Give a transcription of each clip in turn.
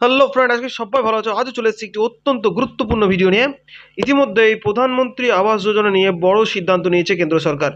Hello friend আজকে সবাই ভালো আছো? আজও চলে এসেছি একটি অত্যন্ত গুরুত্বপূর্ণ ভিডিও নিয়ে। ইতিমধ্যে এই প্রধানমন্ত্রী আবাস যোজনা নিয়ে বড় সিদ্ধান্ত নিয়েছে কেন্দ্র সরকার।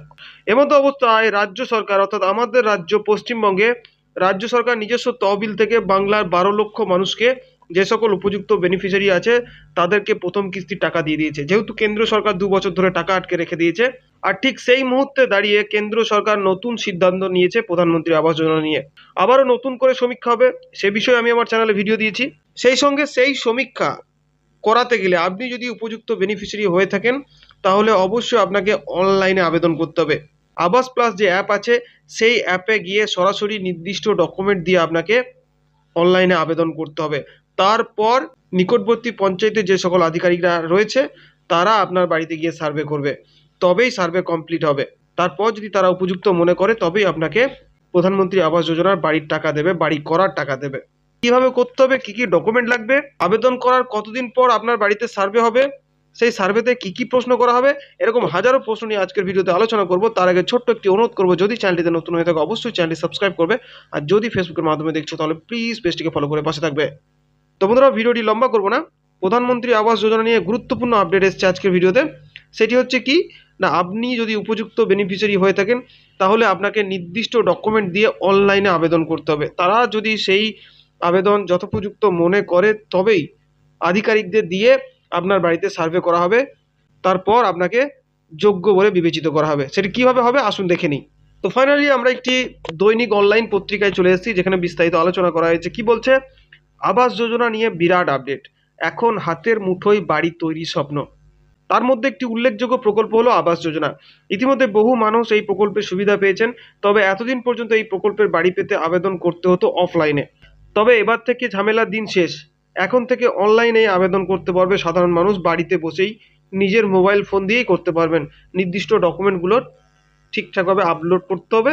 এমতো অবস্থায় রাজ্য সরকার, অর্থাৎ আমাদের রাজ্য পশ্চিমবঙ্গে, রাজ্য সরকার নিজস্ব তহবিল থেকে বাংলার বারো লক্ষ মানুষকে যে সকল উপযুক্ত বেনিফিশিয়ারি আছে, তাদেরকে প্রথম কিস্তির টাকা দিয়ে দিয়েছে। যেহেতু কেন্দ্র সরকার দু বছর ধরে টাকা আটকে রেখে দিয়েছে, আর ঠিক সেই মুহূর্তে দাঁড়িয়ে কেন্দ্র সরকার নতুন সিদ্ধান্ত নিয়েছে প্রধানমন্ত্রী আবাস যোজনা নিয়ে। আবারও নতুন করে সমীক্ষা হবে, সে বিষয়ে আমি আমার চ্যানেলে ভিডিও দিয়েছি। সেই সঙ্গে সেই সমীক্ষা করাতে গেলে আপনি যদি উপযুক্ত বেনিফিশিয়ারি হয়ে থাকেন, তাহলে অবশ্যই আপনাকে অনলাইনে আবেদন করতে হবে। আবাস প্লাস যে অ্যাপ আছে, সেই অ্যাপে গিয়ে সরাসরি নির্দিষ্ট ডকুমেন্ট দিয়ে আপনাকে অনলাইনে আবেদন করতে হবে। তারপর নিকটবর্তী পঞ্চায়েতে যে সকল আধিকারিকরা রয়েছে, তারা আপনার বাড়িতে গিয়ে সার্ভে করবে। তবেই সার্ভে কমপ্লিট হবে। তারপর যদি তারা উপযুক্ত মনে করে, তবেই আপনাকে প্রধানমন্ত্রী আবাস যোজনার বাড়ির টাকা দেবে, বাড়ি করার টাকা দেবে। কীভাবে করতে হবে, কি কি ডকুমেন্ট লাগবে, আবেদন করার কতদিন পর আপনার বাড়িতে সার্ভে হবে, সেই সার্ভেতে কি কি প্রশ্ন করা হবে, এরকম হাজারো প্রশ্ন নিয়ে আজকের ভিডিওতে আলোচনা করব। তার আগে ছোট্ট একটি অনুরোধ করব, যদি চ্যানেলটিতে নতুন হয়ে থাকে, অবশ্যই চ্যানেলটি সাবস্ক্রাইব করবে। আর যদি ফেসবুকের মাধ্যমে দেখছ, তাহলে প্লিজ পেজটিকে ফলো করে পাশে থাকবে। তো বন্ধুরা, ভিডিওটি লম্বা করব না। প্রধানমন্ত্রী আবাস যোজনা নিয়ে গুরুত্বপূর্ণ আপডেট এসেছে আজকের ভিডিওতে। সেটি হচ্ছে কি, না, আপনি যদি উপযুক্ত বেনিফিশিয়ারি হয়ে থাকেন, তাহলে আপনাকে নির্দিষ্ট ডকুমেন্ট দিয়ে অনলাইনে আবেদন করতে হবে। তারা যদি সেই আবেদন যথোপযুক্ত মনে করে, তবেই আধিকারিকদের দিয়ে আপনার বাড়িতে সার্ভে করা হবে। তারপর আপনাকে যোগ্য বলে বিবেচিত করা হবে। সেটি কীভাবে হবে, আসুন দেখে নিই। তো ফাইনালি আমরা একটি দৈনিক অনলাইন পত্রিকায় চলে এসেছি, যেখানে বিস্তারিত আলোচনা করা হয়েছে। কি বলছে? আবাস যোজনা নিয়ে বিরাট আপডেট এখন হাতের মুঠোয় বাড়ি তৈরি স্বপ্ন। তার মধ্যে একটি উল্লেখযোগ্য প্রকল্প হলো আবাস যোজনা। ইতিমধ্যে বহু মানুষ এই প্রকল্পের সুবিধা পেয়েছেন, তবে এতদিন পর্যন্ত এই প্রকল্পের বাড়ি পেতে আবেদন করতে হতো অফলাইনে তবে এবার থেকে ঝামেলার দিন শেষ। এখন থেকে অনলাইনে আবেদন করতে পারবে সাধারণ মানুষ, বাড়িতে বসেই নিজের মোবাইল ফোন দিয়েই করতে পারবেন। নির্দিষ্ট ডকুমেন্টগুলোর ঠিকঠাকভাবে আপলোড করতে হবে।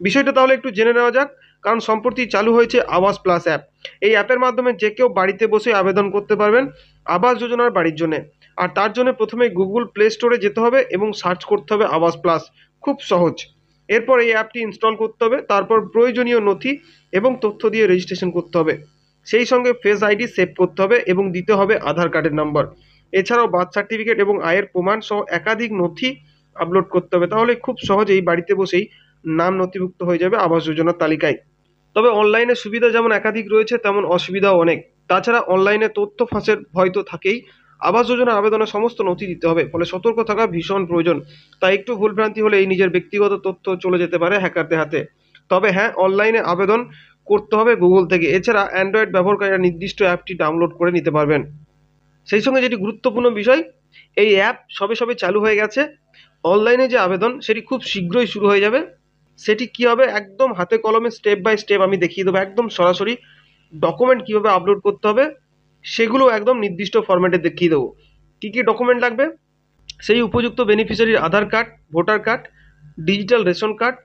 বিষয়টা তাহলে একটু জেনে নেওয়া যাক, কারণ সম্প্রতি চালু হয়েছে আবাস প্লাস অ্যাপ এই অ্যাপের মাধ্যমে যে কেউ বাড়িতে বসে আবেদন করতে পারবেন আবাস যোজনার বাড়ির জন্য। আর তার জন্য প্রথমে গুগল প্লে স্টোরে যেতে হবে এবং সার্চ করতে হবে আবাস প্লাস। খুব সহজ। এরপর এই অ্যাপটি ইনস্টল করতে হবে, তারপর প্রয়োজনীয় নথি এবং তথ্য দিয়ে রেজিস্ট্রেশন করতে হবে। সেই সঙ্গে ফেস আইডি সেভ করতে হবে এবং দিতে হবে আধার কার্ডের নম্বর এছাড়াও বার্থ সার্টিফিকেট এবং আয়ের প্রমাণ সহ একাধিক নথি আপলোড করতে হবে। তাহলে খুব সহজেই বাড়িতে বসেই নাম নথিভুক্ত হয়ে যাবে আবাস যোজনার তালিকায়। তবে অনলাইনে সুবিধা যেমন একাধিক রয়েছে, তেমন অসুবিধাও অনেক। তাছাড়া অনলাইনে তথ্য ফাঁসের ভয় তো থাকেই। আবাস যোজনা আবেদনে সমস্ত নথি দিতে হবে, ফলে সতর্ক থাকা ভীষণ প্রয়োজন। তাই একটু ভুলভ্রান্তি হলে এই নিজের ব্যক্তিগত তথ্য চলে যেতে পারে হ্যাকারদের হাতে। তবে হ্যাঁ অনলাইনে আবেদন করতে হবে গুগল থেকে। এছাড়া অ্যান্ড্রয়েড ব্যবহারকারীরা নির্দিষ্ট অ্যাপটি ডাউনলোড করে নিতে পারবেন। সেই সঙ্গে যেটি গুরুত্বপূর্ণ বিষয়, এই অ্যাপ সবে সবে চালু হয়ে গেছে। অনলাইনে যে আবেদন, সেটি খুব শীঘ্রই শুরু হয়ে যাবে। সেটি কী হবে? একদম হাতে কলমে স্টেপ বাই স্টেপ আমি দেখিয়ে দেবো। একদম সরাসরি ডকুমেন্ট কীভাবে আপলোড করতে হবে, সেগুলো একদম নির্দিষ্ট ফরম্যাটে দেখিয়ে দেবো। কী কী ডকুমেন্ট লাগবে? সেই উপযুক্ত বেনিফিশিয়ারির Aadhaar card voter card digital ration card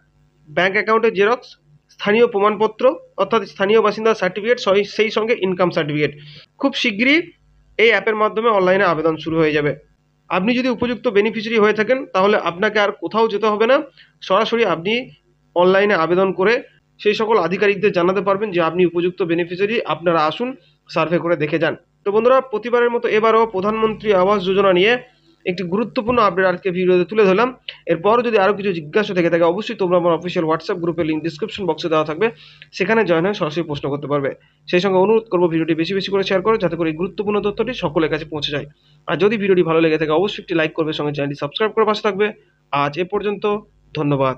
bank অ্যাকাউন্টের জেরক্স স্থানীয় প্রমাণপত্র, অর্থাৎ স্থানীয় বাসিন্দার সার্টিফিকেট সেই সঙ্গে ইনকাম সার্টিফিকেট খুব শীঘ্রই এই অ্যাপের মাধ্যমে অনলাইনে আবেদন শুরু হয়ে যাবে। আপনি যদি উপযুক্ত বেনিফিশিয়ারি হয়ে থাকেন, তাহলে আপনাকে আর কোথাও যেতে হবে না। সরাসরি আপনি অনলাইনে আবেদন করে সেই সকল আধিকারিকদের জানাতে পারবেন যে আপনি উপযুক্ত বেনিফিশিয়ারি আপনারা আসুন সার্ভে করে দেখে যান। তো বন্ধুরা, প্রতিবারের মতো এবারও প্রধানমন্ত্রী আবাস যোজনা নিয়ে একটি গুরুত্বপূর্ণ আপডেট আজকে ভিডিওতে তুলে ধরলাম। এরপর যদি আরও কিছু জিজ্ঞাসা থেকে থাকে, অবশ্যই তোমরা আমার অফিসিয়াল হোয়াটসঅ্যাপ গ্রুপের লিঙ্ক ডিসক্রিপশন বক্সে দেওয়া থাকবে। সেখানে জয়েন হয়ে সরাসরি প্রশ্ন করতে পারবে। সেই সঙ্গে অনুরোধ করব ভিডিওটি বেশি বেশি করে শেয়ার করো, যাতে করে এই গুরুত্বপূর্ণ তথ্যটি সকলের কাছে পৌঁছে যায়। আর যদি ভিডিওটি ভালো লেগে থাকে, অবশ্যই একটি লাইক করবে, সঙ্গে চ্যানেলটি সাবস্ক্রাইব করে পাশে থাকবে। আজ এ পর্যন্ত, ধন্যবাদ।